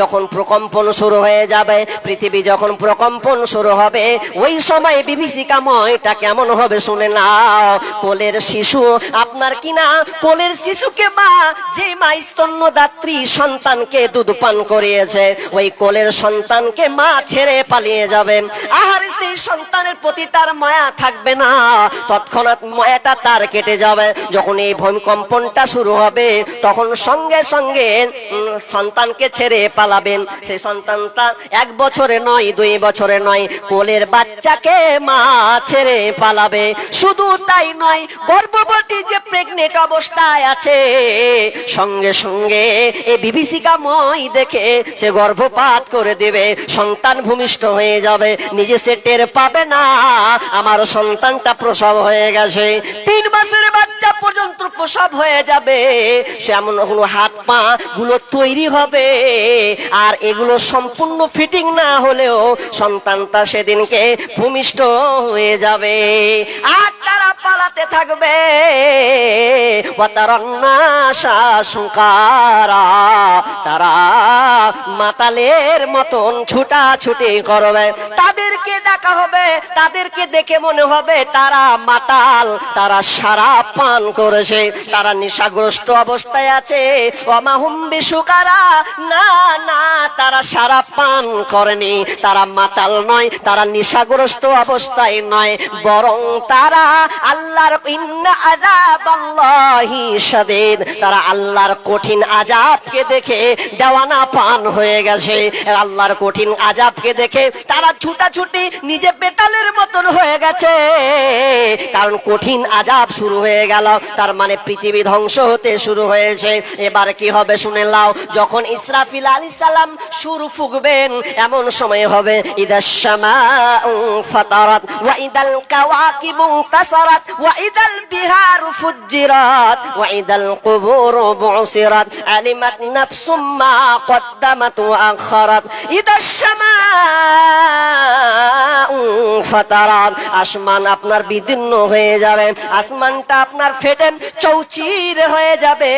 যখন প্রকম্পন শুরু হয়ে যাবে, পৃথিবী যখন প্রকম্পন শুরু হবে, ওই সময় বিভীষিকাময়টা কেমন হবে শুনে নাও। কোলের শিশু আপনার কিনা? কোলের শিশুকে মা, যে মা স্তন্যদাত্রী সন্তানকে দুধ পান করিয়েছে, ওই কোলের সন্তানকে মা ছেড়ে পালিয়ে যাবে। আর সেই সন্তানের প্রতি তার মায়া থাকবে না। তৎক্ষণাৎ মায়াটা তার কেটে যাবে। যখন এই ভূমিকম্পনটা শুরু হবে, তখন সঙ্গে সঙ্গে সন্তানকে ছেড়ে পালাবেন। সেই সন্তানটা এক বছরে নয়, দুই বছরে নয়। কোলের বাচ্চাকে মা ছেড়ে পালাবে। শুধু তাই নয়, গর্ভবতী যে প্রেগনেন্ট অবস্থায় আছে, সঙ্গে সঙ্গে এই বিভীষিকাময় দেখে সে গর্ভপাত করে দেবে। সন্তান ভূমিষ্ঠ হয়ে যাবে। নিজে সে টের পাবে না। আমার সন্তানটা প্রসব হয়ে গেছে। তিন মাসের বাচ্চা পর্যন্ত প্রসব হয়ে যাবে। সে এমন হলো হাত পা গুলো তৈরি হবে। আর এগুলো সম্পূর্ণ ফিটিং না হলেও সন্তানটা সেদিনকে ভূমিষ্ঠ হয়ে যাবে। আর তারা পালাতে থাকবে। তারা মাতালের মতন ছুটাছুটি করবে। তাদেরকে দেখা হবে, তাদেরকে দেখে মনে হবে তারা মাতাল, তারা সারা পান করেছে, তারা নেশাগ্রস্ত অবস্থায় আছে। অমাহুম বিশুকারা, না না, তারা সারা পান করেনি। তারা মাতাল নয়, তারা নেশাগ্রস্ত অবস্থায় নয়, বরং তারা আল্লাহর তারা আল্লাহর কঠিন আজাবকে দেখে দেওয়ানা পান হয়ে গেছে। আল্লাহর কঠিন আজাবকে দেখে তারা ছুটাছুটি নিজে বেতালের মতন হয়ে গেছে। কারণ কঠিন আজাব শুরু হয়ে গেল। তার মানে পৃথিবী ধ্বংস হতে শুরু হয়েছে। এবার কি হবে শুনে লাও, যখন ইসরাফিল আলী সালাম সুর ফুকবেন, এমন সময় হবে আসমান আপনার বিদীর্ণ হয়ে যাবে, আসমানটা আপনার ফেটে চৌচির হয়ে যাবে।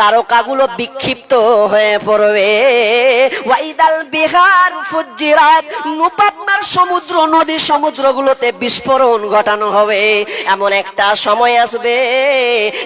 তারকাগুলো বিক্ষিপ্ত হয়ে পড়বে। ওয়াইদাল বিহার ফুজ্জিরাত নুপাবনার সমুদ্র নদী সমুদ্রগুলোতে বিস্ফোরণ ঘটানো হবে। এমন একটা সময় আসবে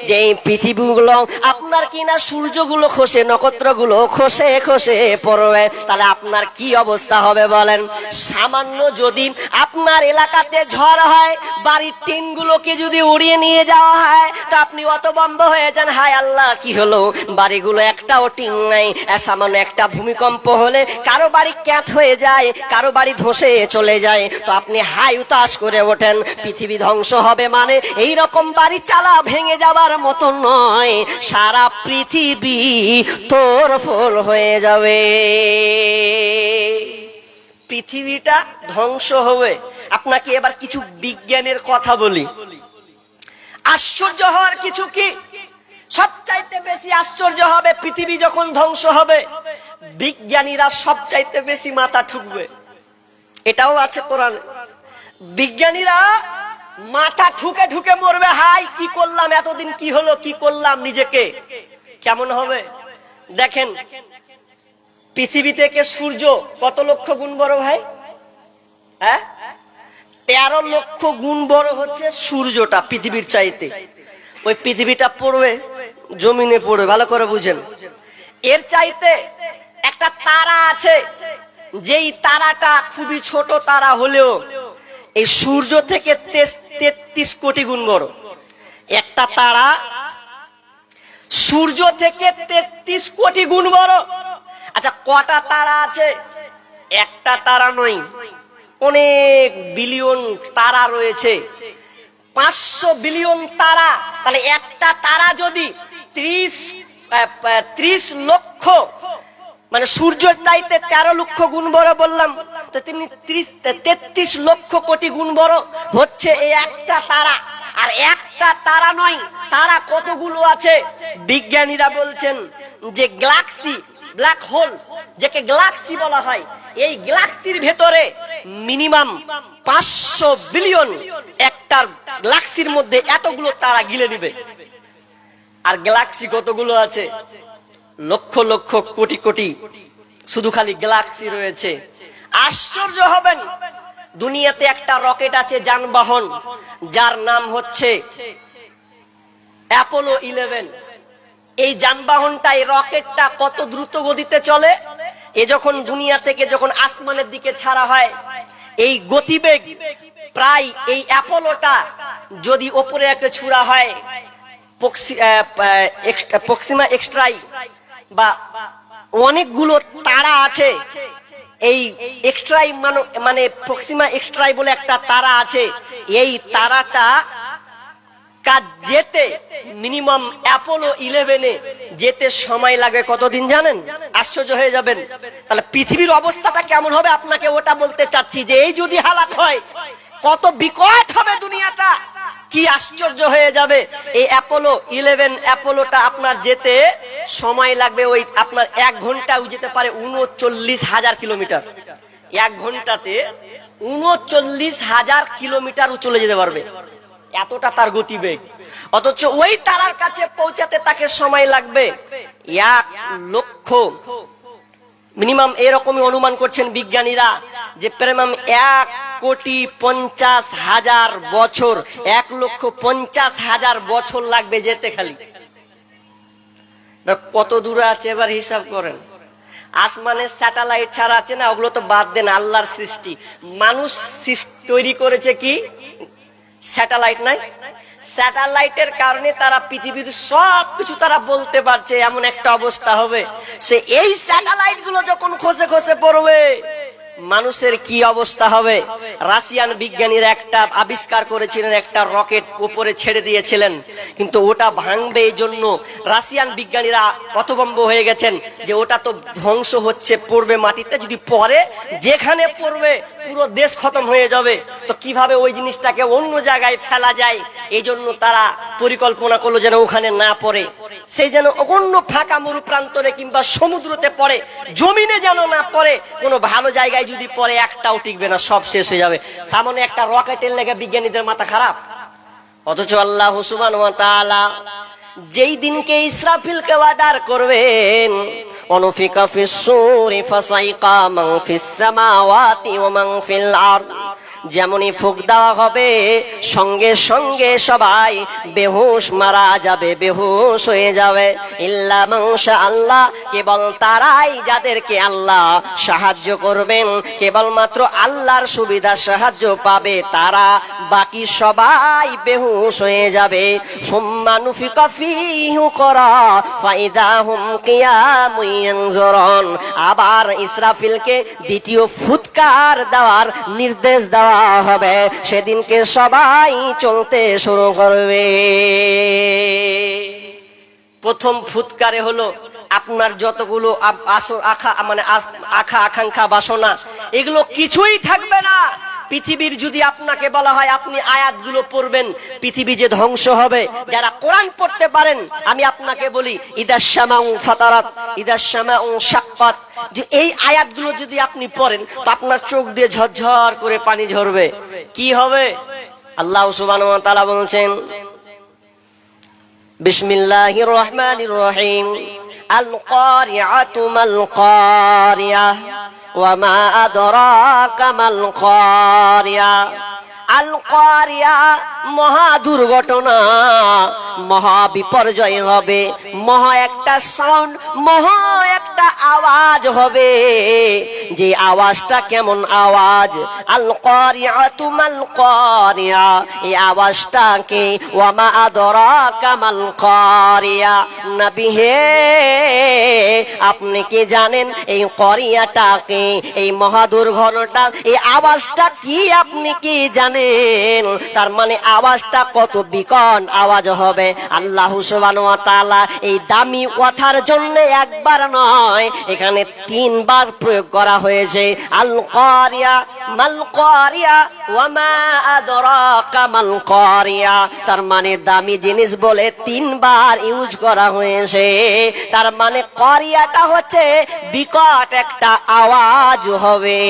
যে এই পৃথিবীগুলো আপনার কিনা সূর্যগুলো খসে, নক্ষত্রগুলো খসে খসে পড়বে। তাহলে আপনার কি অবস্থা হবে বলেন? সামান্য যদি আপনার এলাকাতে ঝড় হয়, বাড়ির টিনগুলোকে যদি উড়িয়ে নিয়ে যাওয়া হয়, তো আপনি অত বন্ধ হয়ে যান। হায় আল্লাহ, কি হলো? বাড়িগুলো একটাও টিন নাই সামান্য একটা ভূমিকম্প হলে কারও বাড়ি ক্যাট হয়ে যায়, কারও বাড়ি ধসে চলে যায়। তো আপনি হাই উতাস করে ওঠেন, পৃথিবী ধ্বংস হবে মানে এই রকম বাড়ি চালা ভেঙে যাবার মতো নয়। সারা পৃথিবী তোর ফোর হয়ে যাবে। পৃথিবীটা ধ্বংস হবে। আপনাকে এবার কিছু বিজ্ঞানের কথা বলি। আশ্চর্য হওয়ার কিছু কি? সবচাইতে বেশি আশ্চর্য হবে পৃথিবী যখন ধ্বংস হবে। বিজ্ঞানীরা সবচাইতে বেশি মাথা ঠুকবে। এটাও আছে কোরআনে। বিজ্ঞানীরা মাথা ঠুকে ঠুকে মরবে। হাই, কি করলাম? এতদিন কি হলো? কি করলাম নিজেকে? কেমন হবে? দেখেন পৃথিবী থেকে সূর্য কত লক্ষ গুণ বড় ভাই? হ্যাঁ? তেরো লক্ষ গুণ বড় হচ্ছে সূর্যটা পৃথিবীর চাইতে। ওই পৃথিবীটা পড়বে, জমিনে পড়বে, ভালো করে বুঝেন। এর চাইতে একটা তারা আছে, যেই তারাটা খুবই ছোট তারা হলেও এই সূর্য থেকে তেত্রিশ কোটি গুণ বড়। একটা তারা সূর্য থেকে তেত্রিশ কোটি গুণ বড়। আচ্ছা কটা তারা আছে? একটা তারা নয়, অনেক বিলিয়ন তারা রয়েছে। পাঁচশো বিলিয়ন তারা, তাহলে একটা তারা যদি ত্রিশ ত্রিশ লক্ষ মানে সূর্যের চাইতে তেরো লক্ষ গুণ বড় বললাম, তো তিনি ত্রিশ, তেত্রিশ লক্ষ কোটি গুণ বড় হচ্ছে এই একটা তারা। আর একটা তারা নয়, তারা কতগুলো আছে? বিজ্ঞানীরা বলছেন যে গ্যালাক্সি ব্ল্যাক হোল যাকে গ্যালাক্সি বলা হয়, এই গ্যালাক্সির ভেতরে মিনিমাম পাঁচশো বিলিয়ন একটা গ্যালাক্সির মধ্যে এতগুলো তারা গিলে নিবে আর গ্যালাক্সি কতগুলো আছে? লক্ষ লক্ষ, কোটি কোটি। শুধু খালি গ্যালাক্সি রয়েছে। আশ্চর্য হবেন, দুনিয়াতে একটা রকেট আছে যানবাহন, যার নাম হচ্ছে অ্যাপোলো ইলেভেন এই যানবাহনটা এই রকেটটা কত দ্রুত গতিতে চলে? এ যখন দুনিয়া থেকে যখন আসমানের দিকে ছাড়া হয়, এই গতিবেগ প্রায় এই অ্যাপোলোটা যদি ওপরে একটা ছুড়া হয় পক্সিমা এক্সট্রাই বা অনেকগুলো তারা আছে, এই এক্সট্রাই মানে পক্সিমা এক্সট্রাই বলে একটা তারা আছে, এই তারাটা কাজ যেতে মিনিমাম অ্যাপোলো ইলেভেনে যেতে সময় লাগে কতদিন জানেন? আশ্চর্য হয়ে যাবেন। তাহলে পৃথিবীর অবস্থাটা কেমন হবে? আপনাকে ওটা বলতে চাচ্ছি যে এই যদি হালাত হয়, কত বিকট হবে দুনিয়াটা! কি আশ্চর্য হয়ে যাবে। এই অ্যাপোলো ইলেভেন, অ্যাপোলোটা আপনার যেতে সময় লাগবে ওই আপনার এক ঘন্টাও যেতে পারে উনচল্লিশ হাজার কিলোমিটার। এক ঘন্টাতে উনচল্লিশ হাজার কিলোমিটার চলে যেতে পারবে। এতটা তার গতিবেগ। অথচ ওই তারার কাছে পৌঁছাতে তাকে সময় লাগবে। এক লক্ষ মিনিমাম এরকমই অনুমান করছেন বিজ্ঞানীরা যে প্রেমাম এক কোটি পঞ্চাশ হাজার বছর, এক লক্ষ পঞ্চাশ হাজার বছর লাগবে যেতে খালি। কত দূরে আছে এবার হিসাব করেন। আসমানের স্যাটেলাইট ছাড়া আছে না, ওগুলো তো বাদ দেন, আল্লাহর সৃষ্টি। মানুষ তৈরি করেছে কি? স্যাটেলাইট নাই। স্যাটেলাইটের কারণে তারা পৃথিবীর সব কিছু তারা বলতে পারছে, এমন একটা অবস্থা হবে। সে এই স্যাটেলাইটগুলো যখন খসে খসে পড়বে মানুষের কি অবস্থা হবে? রাশিয়ান বিজ্ঞানীরা একটা আবিষ্কার করেছিলেন, একটা রকেট উপরে ছেড়ে দিয়েছিলেন। কিন্তু ওটা ভাঙবে এই জন্য রাশিয়ান বিজ্ঞানীরা পথভম্ব হয়ে গেছেন যে ওটা তো ধ্বংস হচ্ছে পড়বে মাটিতে, যদি পড়ে, যেখানে পড়বে পুরো দেশ খতম হয়ে যাবে। তো কীভাবে ওই জিনিসটাকে অন্য জায়গায় ফেলা যায়? এই জন্য তারা পরিকল্পনা করল যেন ওখানে না পড়ে। সেই যেন অন্য ফাঁকা মরু প্রান্তরে কিংবা সমুদ্রতে পড়ে, জমিনে যেন না পড়ে, কোনো ভালো জায়গায় যদি পরে একটাও টিকবে না, সব শেষ হয়ে যাবে। সামনে একটা রকেটের লেগে বিজ্ঞানীদের মাথা খারাপ। অথচ আল্লাহ হুসুমান যেই দিনকে ইসরাফিলকে ওয়াদার করবেন, অনুফিকা ফিস সূরি ফাসাইকা মান ফিস সামাওয়াতি ওয়া মান ফিল আরদ। যেমনই ফুক দেওয়া হবে, সঙ্গে সঙ্গে সবাই বেহুশ মারা যাবে, বেহুশ হয়ে যাবে। ইল্লা মাংসা আল্লাহ কেবল তারাই যাদেরকে আল্লাহ সাহায্য করবেন, কেবলমাত্র আল্লাহর সুবিধা সাহায্য পাবে, তারা বাকি সবাই বেহুশ হয়ে যাবে। সুম্মানুফিকা ফিহু করা, ফাইদা হুম কিয়ামুন আবার ইসরাফিলকে দ্বিতীয় ফুৎকার দেওয়ার নির্দেশ দেওয়া হবে, সেদিনকে সবাই চলতে শুরু করবে। প্রথম ফুৎকারে হলো আপনার যতগুলো আখা মানে আখা আকাঙ্ক্ষা, বাসনা, এগুলো কিছুই থাকবে না। পৃথিবীর যদি আপনাকে বলা হয় আপনি আয়াতগুলো পড়বেন, পৃথিবী যে ধ্বংস হবে। যারা কোরআন পড়তে পারেন, আমি আপনাকে বলি ইদাসামা ও ফাতারাত ইদাসামা ও সাক্ষাত যে এই আয়াতগুলো যদি আপনি পড়েন, তো আপনার চোখ দিয়ে ঝরঝর করে পানি ঝরবে। কি হবে? আল্লাহ সুবান তালা বলছেন, বিসমিল্লাহির রহমানির রহিম আল কারিআতু মাল وما أدراك ما القارعة আল কারিয়া মহা দুর্ঘটনা, মহা বিপর্যয় হবে, মহা একটা সাউন্ড মহা একটা আওয়াজ হবে। যে আওয়াজটা কেমন আওয়াজ? আল কারিয়া তুমাল কারিয়া, এই আওয়াজটা আওয়াজটাকে ওয়ামা আদরা কামাল কারিয়া। নবী হে, আপনি কি জানেন এই করিয়াটাকে, এই মহা দুর্ঘটনাটা এই আওয়াজটা কি আপনি কি জানেন? তার মানে আওয়াজটা কত বিকট আওয়াজ হবে। আল্লাহ এই দামি কথার জন্য একবার নয়, এখানে তিনবার প্রয়োগ করা হয়েছে। আল কারিয়া মাল কারিয়া মাল কারিয়া তার মানে দামি জিনিস বলে তিনবার ইউজ করা হয়েছে। তার মানে কারিয়াটা হচ্ছে বিকট একটা আওয়াজ হবে।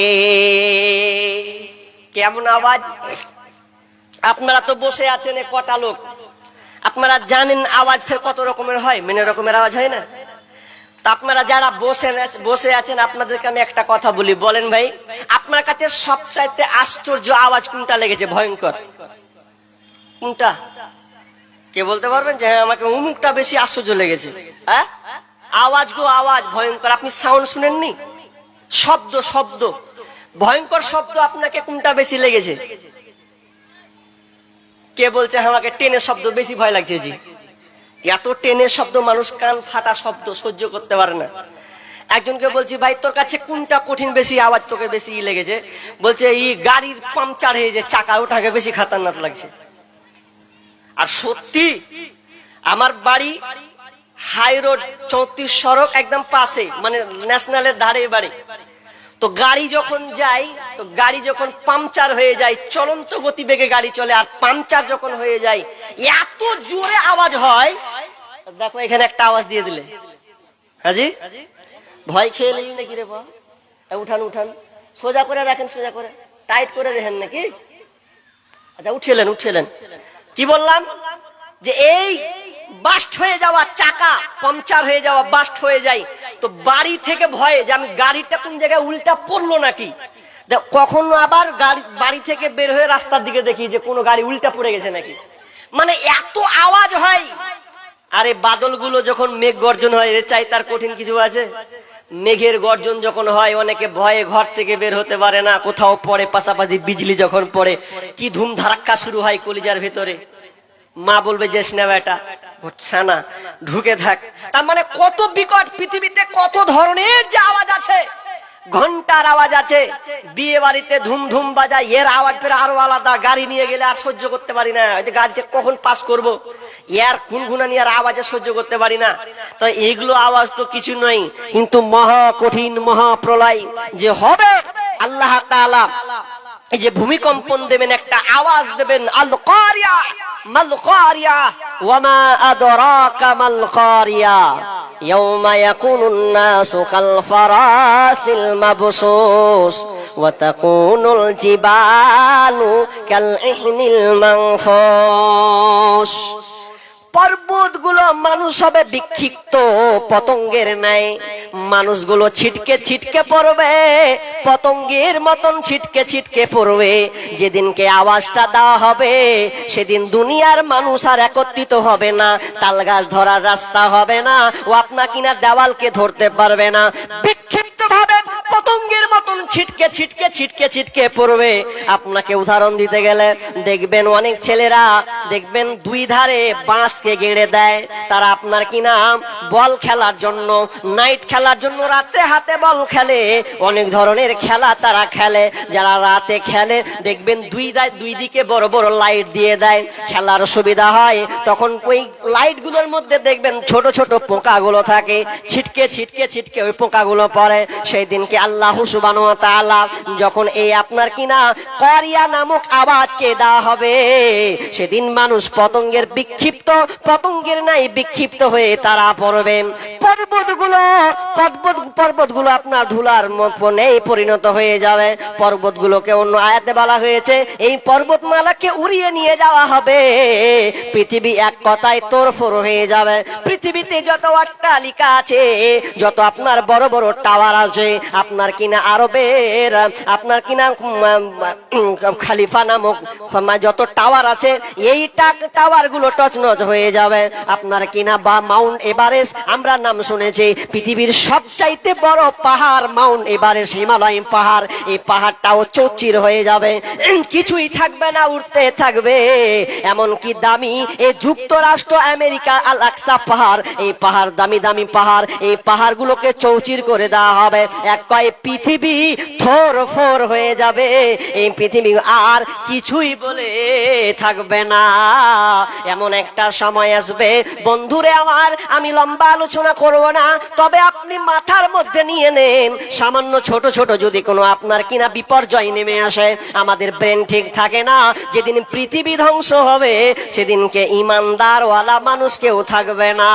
কেমন আওয়াজ? আপনারা তো বসে আছেন কটা লোক। আপনারা জানেন আওয়াজ ফের কত রকমের হয়? মেনে রকমের আওয়াজ হয় না? তা আপনারা যারা বসে বসে আছেন, আপনাদেরকে আমি একটা কথা বলি। বলেন ভাই, আপনার কাছে সবচাইতে আশ্চর্য আওয়াজ কোনটা লেগেছে? ভয়ঙ্কর। কোনটা? কে বলতে পারবেন যে হ্যাঁ আমাকে উমুকটা বেশি আশ্চর্য লেগেছে। হ্যাঁ? আওয়াজ গো, আওয়াজ, ভয়ঙ্কর। আপনি সাউন্ড শুনেননি? শব্দ শব্দ। ভয়ঙ্কর শব্দ আপনাকে কোনটা বেশি লেগেছে? কে বলছে, আমাকে টেনের শব্দ বেশি ভয় লাগছে জি? এত টেনের শব্দ মানুষ কান ফাটা শব্দ সহ্য করতে পারে না। একজনকে বলছি, ভাই, তোর কাছে কোনটা কঠিন বেশি? আওয়াজ তোকে বেশি ই লেগেছে। বলছে এই গাড়ির পাংচার হয়ে যে চাকা, ওটাকে বেশি খাতারনাক লাগছে। আর সত্যি, আমার বাড়ি হাই রোড, চৌত্রিশ সড়ক, একদম পাশে মানে ন্যাশনালের ধারে বাড়ি। তো গাড়ি যখন যাই তো গাড়ি যখন পাংচার হয়ে যায়, চলন্ত গতিবেগে গাড়ি চলে, আর পাংচার যখন হয়ে যায়, এত জোরে আওয়াজ হয় দেখো এখানে একটা আওয়াজ দিয়ে দিলে। হাজি? ভয় খেয়ে নেই নাকি রে বা উঠান উঠান। সোজা করে রাখেন, সোজা করে। টাইট করে রেখেন নাকি? আচ্ছা উঠেলেন উঠেলেন কি বললাম? যে এই বাস্ট হয়ে যাওয়া চাকা, পাংচার হয়ে যাওয়া, বাস্ট হয়ে যায় তো বাড়ি থেকে ভয়ে যে আমি গাড়িটা কোন জায়গায় উল্টা পড়ল নাকি? কখনো আবার গাড়ি, বাড়ি থেকে বের হয়ে রাস্তার দিকে দেখি যে কোনো গাড়ি উল্টা পড়ে গেছে নাকি? মানে এত আওয়াজ হয়। আরে বাদলগুলো যখন মেঘ গর্জন হয়, এর চাই তার কঠিন কিছু আছে? মেঘের গর্জন যখন হয়, অনেকে ভয়ে ঘর থেকে বের হতে পারে না, কোথাও পড়ে, পাশাপাশি বিজলি যখন পড়ে, কি ধুম ধারাক্কা শুরু হয় কলিজার ভেতরে। মা বলবে যে না বেটা সানা ঢুকে থাক। তার মানে কত বিকট পৃথিবীতে কত ধরনের যে আওয়াজ আছে। ঘণ্টার আওয়াজ আছে বিয়ে বাড়িতে ধুম ধুম বাজায়, এর আওয়াজ ফের আরও আলাদা, গাড়ি নিয়ে গেলে আর সহ্য করতে পারি না। ওই যে গাড়িতে কখন পাস করব, এর গুনগুনানি আর আওয়াজে সহ্য করতে পারি না। তো এইগুলো আওয়াজ তো কিছু নয়, কিন্তু মহা কঠিন মহা প্রলয় যে হবে আল্লাহ তাআলা এই যে ভূমিকম্পন দেবেন একটা আওয়াজ দেবেন আল কারিয়া মাল কারিয়া ওয়ামা আদরাকা মাল কারিয়া ইয়াউমা ইয়াকুনুন নাসু কাল ফারাসিল মাবসুস, ওয়া তাকুনুল জিবালু কাল ইহনিল মানফুস পর্বতগুলো মানুষ হবে বিক্ষিপ্ত পতঙ্গের ন্যায়। মানুষগুলো ছিটকে ছিটকে পড়বে, পতঙ্গের মতন ছিটকে ছিটকে পড়বে। যেদিনকে আওয়াজটা দেওয়া হবে, সেদিন দুনিয়ার মানুষ আর একত্রিত হবে না। তাল গাছ ধরার রাস্তা হবে না। ও আপনা কিনা দেওয়ালকে ধরতে পারবে না। বিক্ষিপ্ত ভাবে পতঙ্গের মতন ছিটকে ছিটকে ছিটকে ছিটকে পড়বে। আপনাকে উদাহরণ দিতে গেলে দেখবেন অনেক ছেলেরা দেখবেন দুই ধারে বাঁশকে গেড়ে দেয়। তারা আপনার কি নাম? বল খেলার জন্য, নাইট খেলার জন্য রাতে হাতে বল খেলে। অনেক ধরনের খেলা তারা খেলে। যারা রাতে খেলে, দেখবেন দুই দুই দিকে বড় বড় লাইট দিয়ে দেয়। খেলার সুবিধা হয়। তখন ওই লাইটগুলোর মধ্যে দেখবেন ছোট ছোট পোকাগুলো থাকে। ছিটকে ছিটকে ছিটকে ওই পোকাগুলো পড়ে। সেই দিনকে আল্লাহ সুবানো যখন এই আপনার কিনা করিয়া নামক আওয়াজকে দেওয়া হবে, সেদিন মানুষ পতঙ্গের বিক্ষিপ্ত, পতঙ্গের নাই বিক্ষিপ্ত হয়ে তারা পর্বত আপনার ধুলার নেই পরিণত হয়ে যাবে। অন্য আয়াতে বলা হয়েছে, এই পর্বতমালাকে উড়িয়ে নিয়ে যাওয়া হবে। পৃথিবী এক কথায় তোরফোর হয়ে যাবে। পৃথিবীতে যত অট্টালিকা আছে, যত আপনার বড় বড় টাওয়ার আছে, আপনার কিনা আরবের আপনার কিনা উম, খালিফা নামক। যত টাওয়ার আছে এই টচনচ হয়ে যাবে। আপনার কিনা বা মাউন্ট এভারেস্ট? আমরা নাম শুনেছি পৃথিবীর সবচাইতে বড় পাহাড় মাউন্ট এভারেস্ট হিমালয় পাহাড়। এই পাহাড়টাও চৌচির হয়ে যাবে। কিছুই থাকবে না উঠতে থাকবে। এমনকি দামি এই যুক্তরাষ্ট্র আমেরিকা আল পাহাড়। এই পাহাড় দামি দামি পাহাড়। এই পাহাড়গুলোকে চৌচির করে দেওয়া হবে। এক কয় পৃথিবী থর হয়ে যাবে। এই পৃথিবী আর কিছুই বলে থাকবে না। এমন একটা সময় আসবে, বন্ধুরে আমার, আমি লম্বা আলোচনা করব না, তবে আপনি মাথার মধ্যে নিয়ে নেন। সামান্য ছোট ছোট যদি কোনো আপনার কিনা বিপর্যয় নেমে আসে, আমাদের ব্রেন ঠিক থাকে না। যেদিন পৃথিবী ধ্বংস হবে, সেদিনকে ইমানদার ওয়ালা মানুষ কেউ থাকবে না।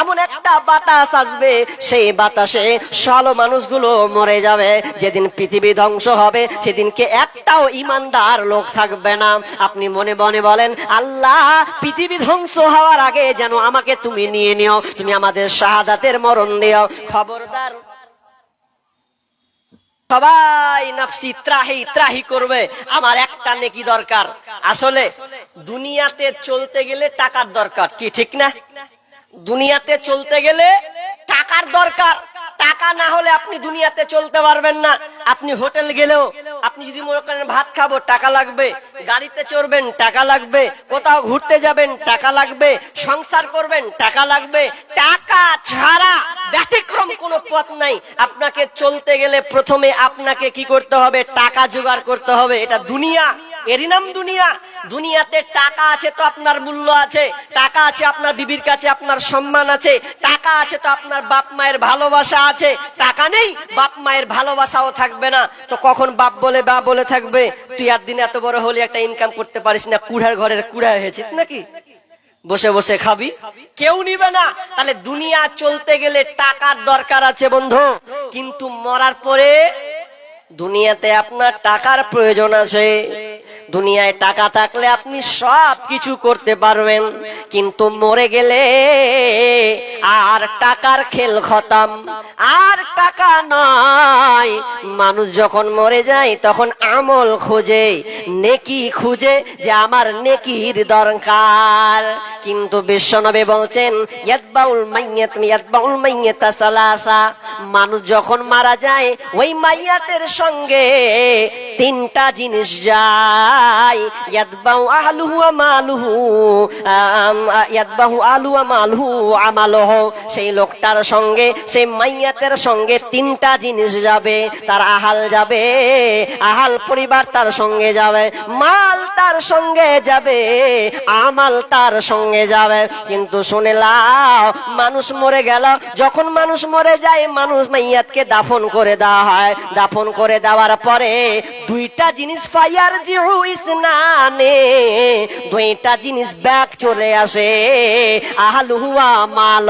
এমন একটা বাতাস আসবে, সেই বাতাসে সালো মানুষগুলো মরে যাবে। যেদিন পৃথিবী ধ্বংস হবে, সেদিনকে একটাও ইমানদার লোক থাকবে না। আপনি মনে মনে বলেন, আল্লাহ, পৃথিবী ধ্বংস হওয়ার আগে যেন আমাকে তুমি নিয়ে নিও, তুমি আমাদের শাহাদাতের মরণ দিও। খবরদার সবাই নাফসি ত্রাহি ত্রাহি করবে, আমার একটা নেকি দরকার। আসলে দুনিয়াতে চলতে গেলে টাকার দরকার, কি ঠিক না? দুনিয়াতে চলতে গেলে টাকার দরকার। টাকা না হলে আপনি দুনিয়াতে চলতে পারবেন না। আপনি হোটেল গেলেও, আপনি যদি মনে করেন ভাত খাব, টাকা লাগবে, গাড়িতে চড়বেন, টাকা লাগবে, কোথাও ঘুরতে যাবেন, টাকা লাগবে, সংসার করবেন, টাকা লাগবে, টাকা ছাড়া ব্যতিক্রম কোনো পথ নাই। আপনাকে চলতে গেলে প্রথমে আপনাকে কি করতে হবে? টাকা জোগাড় করতে হবে। এটা দুনিয়া। এরই নাম দুনিয়া। দুনিয়াতে টাকা আছে তো আপনার মূল্য আছে। টাকা আছে আপনার বিবির কাছে আপনার সম্মান আছে। টাকা আছে তো আপনার বাপ মায়ের ভালোবাসা আছে। টাকা নেই, বাপ মায়ের ভালোবাসাও থাকবে না। তো কখন বাপ বলে, বা বলে থাকবে? তুই একদিন এত বড় হলে, একটা ইনকাম করতে পারিস না। কুড়ার ঘরের কুড়া হয়েছিস নাকি? বসে বসে খাবি। কেউ নিবে না। তাহলে দুনিয়া চলতে গেলে টাকার দরকার আছে বন্ধু। কিন্তু মরার পরে দুনিয়াতে আপনার টাকার প্রয়োজন আছে। দুনিয়ায় টাকা থাকলে আপনি সব কিছু করতে পারবেন, কিন্তু মরে গেলে আর টাকার খেল খতম। আর টাকা নয়, মানুষ যখন মরে যায় তখন আমল খোঁজে, নেকি খুঁজে যে আমার নেকির দরকার। কিন্তু বিশ্বনবী বলছেন, ইয়াতবাউল মাইয়াত ইয়াতবাউল মাইয়াতা সালাসা। মানুষ যখন মারা যায়, ওই মাইয়াতের সঙ্গে তিনটা জিনিস যায়। ইয়াতবাউ আহলুহু মালুহু আলু ওয়া মালুহু আমালুহু। সেই লোকটার সঙ্গে, সেই মাইয়াতের সঙ্গে তিনটা জিনিস যাবে, তার আহাল যাবে, আহাল পরিবার তার সঙ্গে যাবে, মাল তার সঙ্গে যাবে, আমাল তার সঙ্গে যাবে। কিন্তু শুনে লাও, মানুষ মরে গেল, যখন মানুষ মরে যায়, মানুষ মাইয়াতকে দাফন করে দেওয়া হয়। দাফন করে দেওয়ার পরে দুইটা জিনিস ফায়ার জিহু ইসনানে, দুইটা জিনিস ব্যাগ চলে আসে। আহাল হুয়া মাল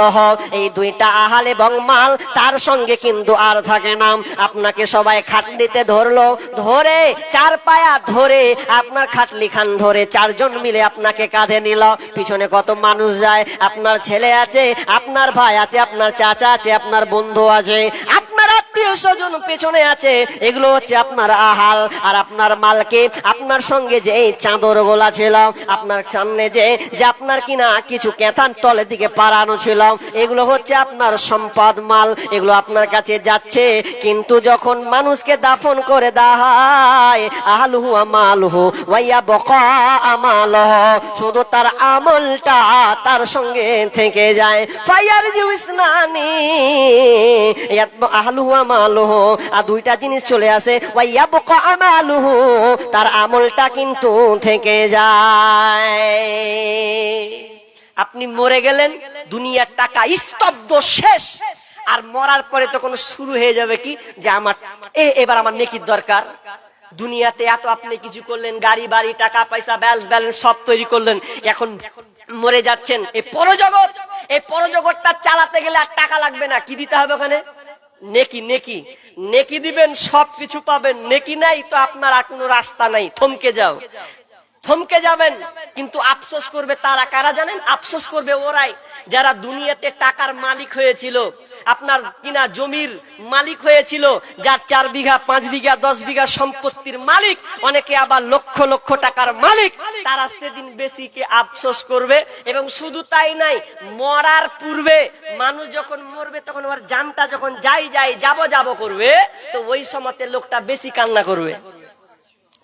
এই দুইটা আহাল এবং মাল তার সঙ্গে কিন্তু আর থাকে না। আপনাকে সবাই খাটলিতে ধরলো, ধরে চার পায়া ধরে আপনার খাটলি খান ধরে চারজন মিলে আপনাকে কাঁধে নিল। পিছনে কত মানুষ যায়, আপনার ছেলে আছে, আপনার ভাই আছে, আপনার চাচা আছে, আপনার বন্ধু আছে। স্বজন পেছনে আছে, এগুলো হচ্ছে আপনার আহাল আর আপনার মালকে। আপনার সঙ্গে যে গোলা ছিল, আপনার সামনে যে যে আপনার কিনা কিছু কেথান তলের দিকে পারানো ছিল, এগুলো হচ্ছে আপনার সম্পদ মাল, এগুলো আপনার কাছে যাচ্ছে। কিন্তু যখন মানুষকে দাফন করে দেওয়া হয় আহলুহু আমালুহু ওয়াইয়া বকা আমালহ শুধু তার আমলটা তার সঙ্গে থেকে যায়। ফায়ার জিউসনানি আহলুহু আমালুহু। আর দুইটা জিনিস চলে আসে আমালুহু। তার আমলটা কিন্তু থেকে যায়। আপনি মরে গেলেন, দুনিয়ার টাকা স্তব্ধ শেষ। আর মরার পরে তখন শুরু হয়ে যাবে কি? যে আমার, এ, এবার আমার নেকির দরকার। দুনিয়াতে এত আপনি কিছু করলেন, গাড়ি, বাড়ি, টাকা, পয়সা, ব্যালেন্স ব্যালেন্স সব তৈরি করলেন। এখন মরে যাচ্ছেন। এই পরজগৎ এই পরজগৎটা চালাতে গেলে আর টাকা লাগবে না। কি দিতে হবে ওখানে? নেকি নেকি। নেকি দিবেন সব কিছু পাবেন। নেকি নাই তো আপনার আর কোনো রাস্তা নাই। থমকে যাও। থমকে যাবেন, কিন্তু আফসোস করবে তারা কারা জানেন? আফসোস করবে ওরাই। যারা দুনিয়াতে টাকার মালিক হয়েছিল, আপনার কিনা জমির মালিক হয়েছিল, যার চার বিঘা, পাঁচ বিঘা, দশ বিঘা সম্পত্তির মালিক, অনেকে আবার লক্ষ লক্ষ টাকার মালিক, তারা সেদিন বেশি কে আফসোস করবে। এবং শুধু তাই নাই, মরার পূর্বে মানুষ যখন মরবে, তখন ওর জানটা যখন যাই যাই, যাব যাব করবে, তো ওই সময়তে লোকটা বেশি কান্না করবে।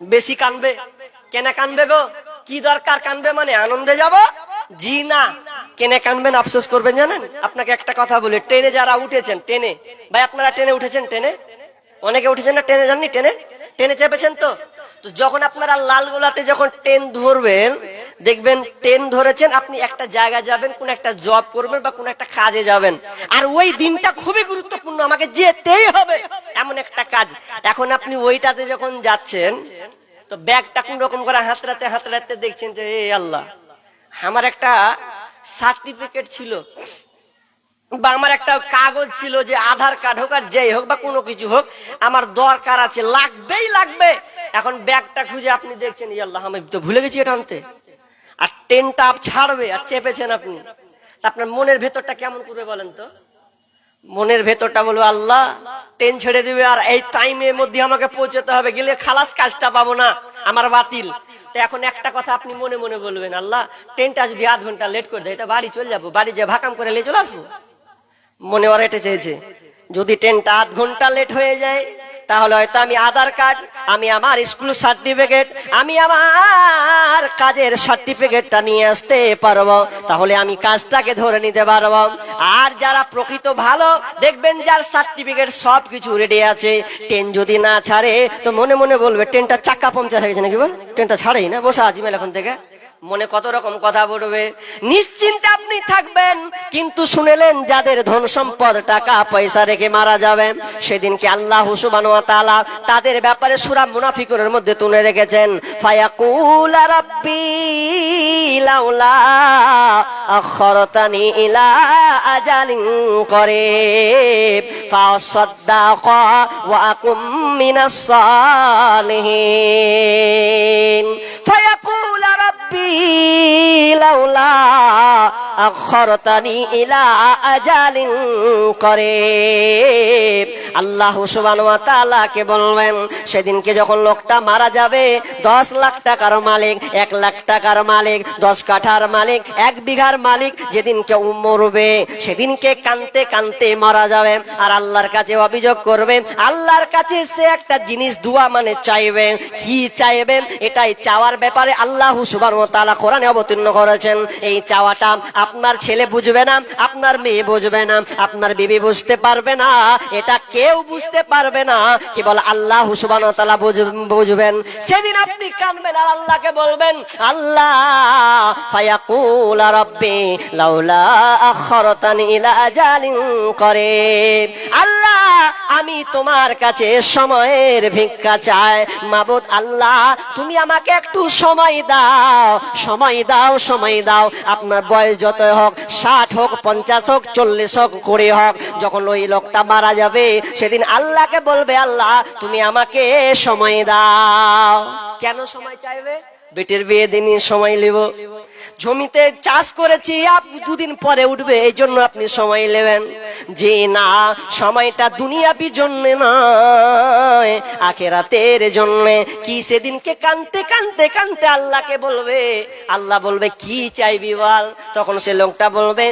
বেশি কানবে। কেনে কানবে গো? কি দরকার কানবে মানে? আনন্দে যাব? জি না। কেনে কানবেন, আফসোস করবেন জানেন? আপনাকে একটা কথা বলি, ট্রেনে যারা উঠেছেন, ট্রেনে। ভাই, আপনারা ট্রেনে উঠেছেন, ট্রেনে? অনেকে উঠেছেন না, ট্রেনে জাননি ট্রেনে? ট্রেনে চেপেছেন তো? তো যখন আপনারা লালগোলাতে যখন ট্রেন ধরবেন, দেখবেন ট্রেন ধরেছেন, আপনি একটা জায়গা যাবেন, কোন একটা জব করবেন বা কোন একটা কাজে যাবেন। আর ওই দিনটা খুবই গুরুত্বপূর্ণ, আমাকে যেতেই হবে, এমন একটা কাজ। এখন আপনি ওইটাতে যখন যাচ্ছেন তো ব্যাগটা কোন রকম করে হাতড়াতে হাতড়াতে দেখছেন যে, এ আল্লাহ, আমার একটা সার্টিফিকেট ছিল বা আমার একটা কাগজ ছিল যে আধার কার্ড হোক আর যেই হোক বা কোনো কিছু হোক, আমার দরকার আছে, লাগবেই লাগবে। এখন ব্যাগটা খুঁজে আপনি দেখছেন "ই আল্লাহ, আমি তো ভুলে গেছি এটা আনতে। আর ট্রেনটা ছাড়বে আর চেপেছেন আপনি। আপনার মনের ভেতরটা কেমন করবে বলেন তো? মনের ভেতরটা বলব, আল্লাহ, ট্রেন ছেড়ে দিবে আর এই টাইমের মধ্যে আমাকে পৌঁছতে হবে, গেলে খালাস কাজটা পাবো না, আমার বাতিল। এখন একটা কথা আপনি মনে মনে বলবেন, আল্লাহ, ট্রেনটা যদি আধ ঘণ্টা লেট করে দেয় এটা বাড়ি চলে যাব, বাড়ি যে ভাকাম করে নিয়ে চলে আসব? মনে ওরা এটা চেয়েছে, যদি ট্রেনটা আধ ঘণ্টা লেট হয়ে যায় তাহলে হয়তো আমি আধার কার্ড, আমি আমার স্কুল সার্টিফিকেট, আমি আমার কাজের সার্টিফিকেটটা নিয়ে আসতে পারব। তাহলে আমি কাজটাকে ধরে নিতে পারব। আর যারা প্রকৃত ভালো, দেখবেন যার সার্টিফিকেট সব কিছু রেডি আছে। ট্রেন যদি না ছাড়ে, তো মনে মনে বলবে ট্রেনটা চাক্কা পাংচার হয়ে গেছে নাকি? ট্রেনটা ছাড়েই না, বসে আছি মেলা এখন থেকে। মনে কত রকম কথা বলবে নিশ্চিন্তে আপনি থাকবেন, কিন্তু শুনেলেন যাদের ধন সম্পদ, টাকা, পয়সা রেখে মারা যাবে, সেদিনকে আল্লাহ ওয়া তাআলা তাদের ব্যাপারে সূরা মুনাফিকুনের মধ্যে তুলে রেখেছেন, ফায়াকুল রাব্বি লাউলা আখরতানি ইলা আজালিন করিব, ফাসাদ্দাকা ওয়া আকুম মিনাস সালিহিন, ফায়াকুল রাব্বি লাউলা আখরতানি ইলা আজালিন করিব। আল্লাহ সুবহানাহু ওয়া বলবেন, সেদিনকে যখন লোকটা মারা যাবে, দশ লাখ টাকার মালিক, এক লাখ টাকার মালিক, দশ কাঠার মালিক, এক বিঘার মালিক যেদিনকে মরবে, সেদিনকে কানতে কানতে মারা যাবে আর আল্লাহর কাছে অভিযোগ করবে, আল্লাহর কাছে সে একটা জিনিস দুয়া মানে চাইবে। কি চাইবে? এটাই চাওয়ার ব্যাপারে আল্লাহ ওয়া তাআলা কোরআনে অবতীর্ণ করেছেন। এই চাওয়াটা আপনার ছেলে বুঝবে না, আপনার মেয়ে বুঝবে না, আপনার বিবি বুঝতে পারবে না, এটা কেউ বুঝতে পারবে না। কি বল আল্লাহ তাআলা বুঝ- বুঝবেন। সেদিন আপনি কানবেন আর আল্লাহকে বলবেন, আল্লাহ রাব্বি করিব। আল্লাহ, আমি তোমার কাছে সময়ের ভিক্ষা চাই। মাবুদ, আল্লাহ, তুমি আমাকে একটু সময় দাও। সময় দাও সময় দাও। আপনার বয়স যত হোক, ষাট হোক, পঞ্চাশ হোক, চল্লিশ হোক, কুড়ি হোক, যখন ওই লোকটা মারা যাবে, সেদিন আল্লাহকে বলবে, আল্লাহ, তুমি আমাকে সময় দাও। কেন সময় চাইবে? বেটির বিয়ে দিনই সময় নেব। জমিতে চাষ করেছি দুদিন পরে উঠবে এই জন্য আপনি সময় নেবেন। যে না, সময়টা দুনিয়াবি জন্য নয়, আখেরাতের জন্য। কি সেদিনকে কানতে কানতে কানতে আল্লাহকে বলবে? আল্লাহ বলবে, কি চাইবি বল? তখন সে লোকটা বলবে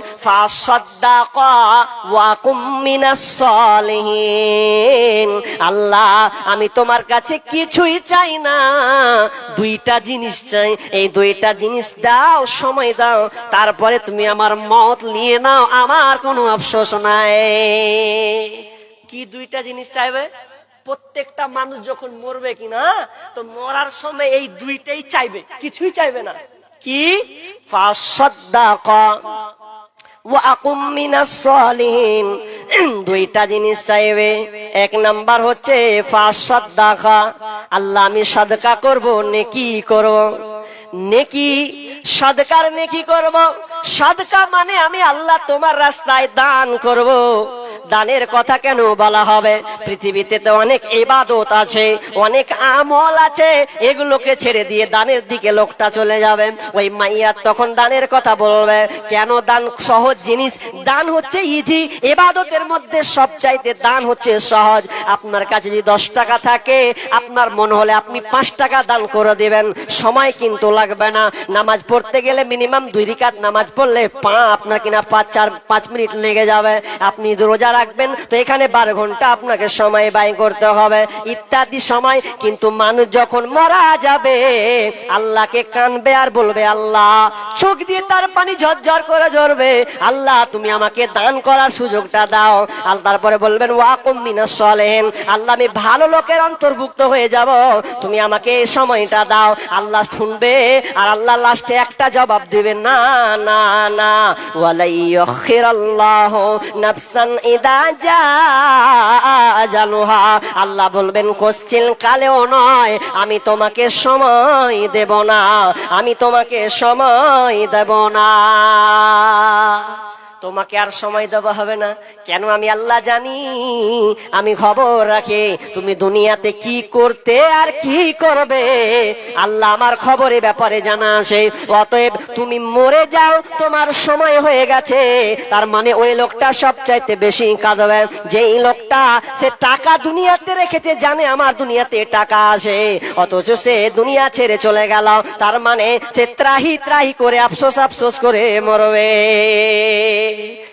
আল্লাহ, আমি তোমার কাছে কিছুই চাই না, দুইটা জিনিস চাই। এই দুইটা জিনিস দাও সময় দাও, তারপরে তুমি আমার মত নিয়ে নাও, আমার কোনো আফসোস নাই। কি দুইটা জিনিস চাইবে? প্রত্যেকটা মানুষ যখন মরবে কিনা, তো মরার সময় এই দুইটাই চাইবে, কিছুই চাইবে না। কি? দুইটা জিনিস চাইবে। এক নাম্বার হচ্ছে আল্লাহ আমি সাদকা করব, নেকি করব। নেকি? সাদকার নেকি করব? সাদকা মানে আমি আল্লাহ তোমার রাস্তায় দান করব। দানের কথা কেন বলা হবে? পৃথিবীতে তো অনেক ইবাদত আছে, অনেক আমল আছে, এগুলোকে ছেড়ে দিয়ে দানের দিকে লোকটা চলে যাবে। ওই মাইয়ার তখন দানের কথা বলবে, কেন দান? সহজ জিনিস, দান হচ্ছে ইজি এবাদতের মধ্যে সব চাইতে দান হচ্ছে সহজ। আপনার কাছে যদি দশ টাকা থাকে, আপনার মন হলে আপনি পাঁচ টাকা দান করে দিবেন। সময় কিন্তু লাগবে না। নামাজ পড়তে গেলে মিনিমাম দুই রিকাত নামাজ পড়লে পা আপনার কিনা পাঁচ, চার, পাঁচ মিনিট লেগে যাবে। আপনি রোজা রাখবেন, তো এখানে বারো ঘণ্টা আপনাকে সময় ব্যয় করতে হবে। ইত্যাদি সময় কিন্তু মানুষ যখন মারা যাবে, আল্লাহকে কানবে আর বলবে, আল্লাহ, চোখ দিয়ে তার পানি ঝরঝর করে ঝরবে। আল্লাহ, তুমি আমাকে দান করার সুযোগটা দাও। আর তারপরে বলবেন ওয়াকুম মিনাস সলেন আল্লাহ, আমি ভালো লোকের অন্তর্ভুক্ত হয়ে যাব। তুমি আমাকে এই সময়টা দাও। আল্লাহ শুনবে আর আল্লাহ লাস্টে একটা জবাব দেবে না না না। ওয়ালাই আল্লাহ নাফসান ইদা জা আজালুহা আল্লাহ বলবেন, কোশ্চিন কালেও নয়, আমি তোমাকে সময় দেব না, আমি তোমাকে সময় দেব না। তোমাকে আর সময় দেওয়া হবে না। কেন আমি আল্লাহ জানি? আমি খবর রাখি। তুমি দুনিয়াতে কি করতে আর কি করবে? আল্লাহ আমার খবরের ব্যাপারে জানা আছে। অতএব তুমি মরে যাও, তোমার সময় হয়ে গেছে। তার মানে ওই লোকটা সবচাইতে বেশি কাঁদবে। যেই লোকটা সে টাকা দুনিয়াতে রেখেছে, জানে আমার দুনিয়াতে টাকা আসে অথচ সে দুনিয়া ছেড়ে চলে গেল। তার মানে সে ত্রাহি ত্রাহি করে আফসোস আফসোস করে মরবে। day